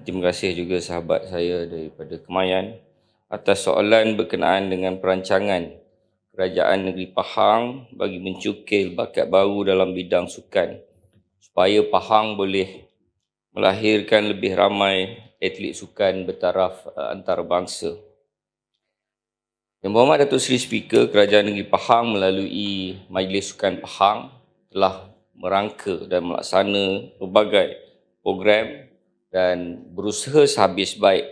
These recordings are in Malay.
Terima kasih juga sahabat saya daripada Kemayan atas soalan berkenaan dengan perancangan Kerajaan Negeri Pahang bagi mencukil bakat baru dalam bidang sukan supaya Pahang boleh melahirkan lebih ramai atlet sukan bertaraf uh, antarabangsa. Yang Berhormat Datuk Seri Speaker Kerajaan Negeri Pahang melalui Majlis Sukan Pahang telah merangka dan melaksana pelbagai program dan berusaha sehabis baik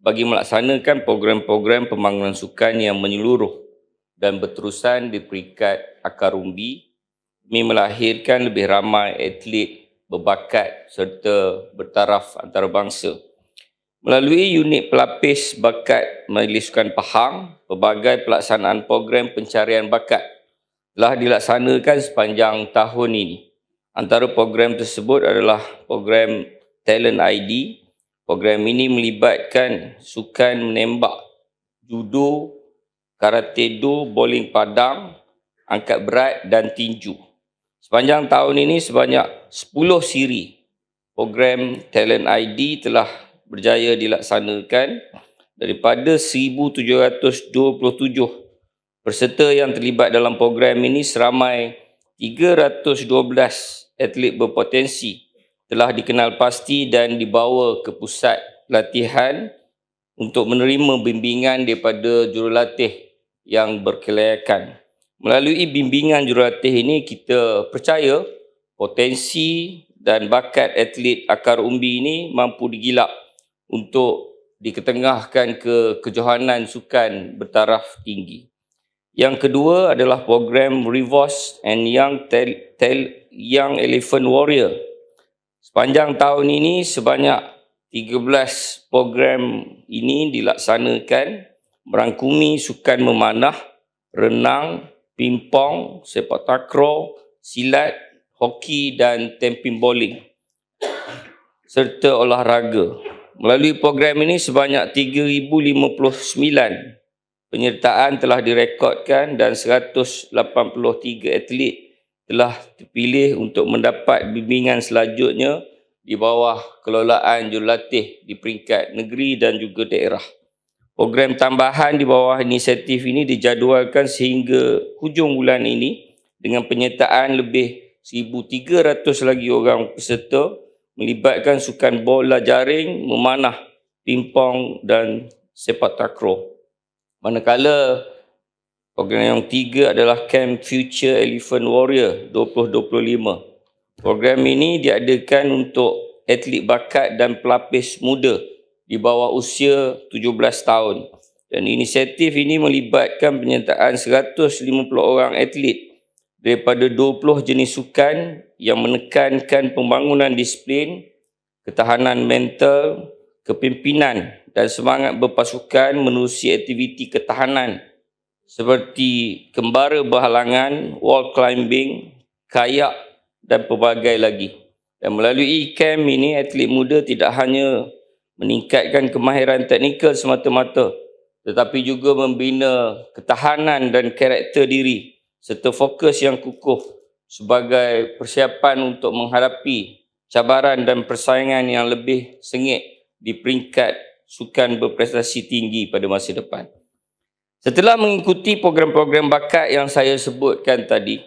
bagi melaksanakan program-program pembangunan sukan yang menyeluruh dan berterusan di peringkat akar umbi demi melahirkan lebih ramai atlet berbakat serta bertaraf antarabangsa. Melalui unit pelapis bakat Majlis Sukan Pahang, pelbagai pelaksanaan program pencarian bakat telah dilaksanakan sepanjang tahun ini. Antara program tersebut adalah program Talent ID. Program ini melibatkan sukan menembak, judo, karate do, bowling padang, angkat berat dan tinju. Sepanjang tahun ini sebanyak 10 siri program Talent ID telah berjaya dilaksanakan daripada 1727 peserta yang terlibat dalam program ini seramai 312 atlet berpotensi telah dikenal pasti dan dibawa ke pusat latihan untuk menerima bimbingan daripada jurulatih yang berkelayakan. Melalui bimbingan jurulatih ini kita percaya potensi dan bakat atlet akar umbi ini mampu digilap untuk diketengahkan ke kejohanan sukan bertaraf tinggi. Yang kedua adalah program Reverse and Young Tel, Tel Young Elephant Warrior Sepanjang tahun ini sebanyak 13 program ini dilaksanakan merangkumi sukan memanah, renang, pimpong, sepak takraw, silat, hoki dan temping bowling serta olahraga. Melalui program ini sebanyak 3059 penyertaan telah direkodkan dan 183 atlet telah terpilih untuk mendapat bimbingan selanjutnya di bawah kelolaan jurulatih di peringkat negeri dan juga daerah. Program tambahan di bawah inisiatif ini dijadualkan sehingga hujung bulan ini dengan penyertaan lebih 1,300 lagi orang peserta melibatkan sukan bola jaring, memanah, pimpong dan sepak takraw. Manakala Program yang tiga adalah Camp Future Elephant Warrior 2025. Program ini diadakan untuk atlet bakat dan pelapis muda di bawah usia 17 tahun. Dan inisiatif ini melibatkan penyertaan 150 orang atlet daripada 20 jenis sukan yang menekankan pembangunan disiplin, ketahanan mental, kepimpinan dan semangat berpasukan menerusi aktiviti ketahanan seperti kembara berhalangan, wall climbing, kayak dan pelbagai lagi. Dan melalui camp ini, atlet muda tidak hanya meningkatkan kemahiran teknikal semata-mata tetapi juga membina ketahanan dan karakter diri serta fokus yang kukuh sebagai persiapan untuk menghadapi cabaran dan persaingan yang lebih sengit di peringkat sukan berprestasi tinggi pada masa depan. Setelah mengikuti program-program bakat yang saya sebutkan tadi,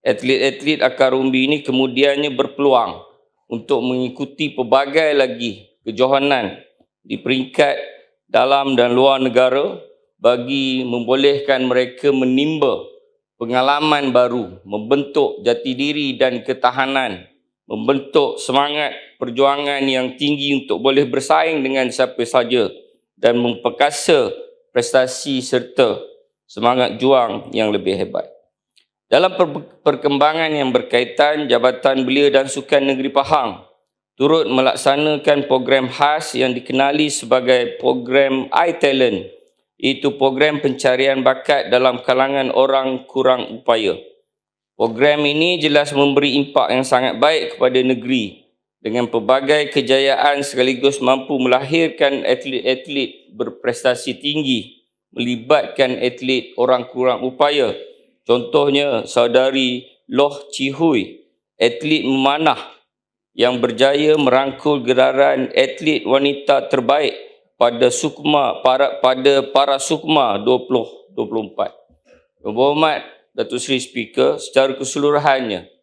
atlet-atlet akar umbi ini kemudiannya berpeluang untuk mengikuti pelbagai lagi kejohanan di peringkat dalam dan luar negara bagi membolehkan mereka menimba pengalaman baru, membentuk jati diri dan ketahanan, membentuk semangat perjuangan yang tinggi untuk boleh bersaing dengan siapa saja dan memperkasa prestasi serta semangat juang yang lebih hebat. Dalam perkembangan yang berkaitan, Jabatan Belia dan Sukan Negeri Pahang turut melaksanakan program khas yang dikenali sebagai program iTalent iaitu program pencarian bakat dalam kalangan orang kurang upaya. Program ini jelas memberi impak yang sangat baik kepada negeri dengan pelbagai kejayaan sekaligus mampu melahirkan atlet-atlet berprestasi tinggi melibatkan atlet orang kurang upaya contohnya saudari Loh Chi Hui atlet memanah yang berjaya merangkul gelaran atlet wanita terbaik pada Sukma para pada para Sukma 2024. Yang berhormat Datuk Seri Speaker, secara keseluruhannya,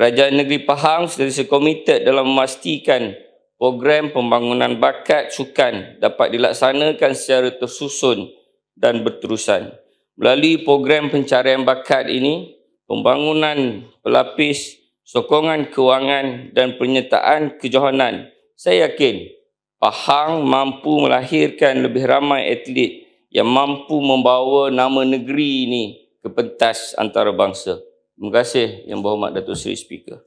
Kerajaan Negeri Pahang sentiasa komited dalam memastikan program pembangunan bakat sukan dapat dilaksanakan secara tersusun dan berterusan. Melalui program pencarian bakat ini, pembangunan pelapis, sokongan kewangan dan penyertaan kejohanan, saya yakin Pahang mampu melahirkan lebih ramai atlet yang mampu membawa nama negeri ini ke pentas antarabangsa. Terima kasih Yang Berhormat Datuk Seri Speaker.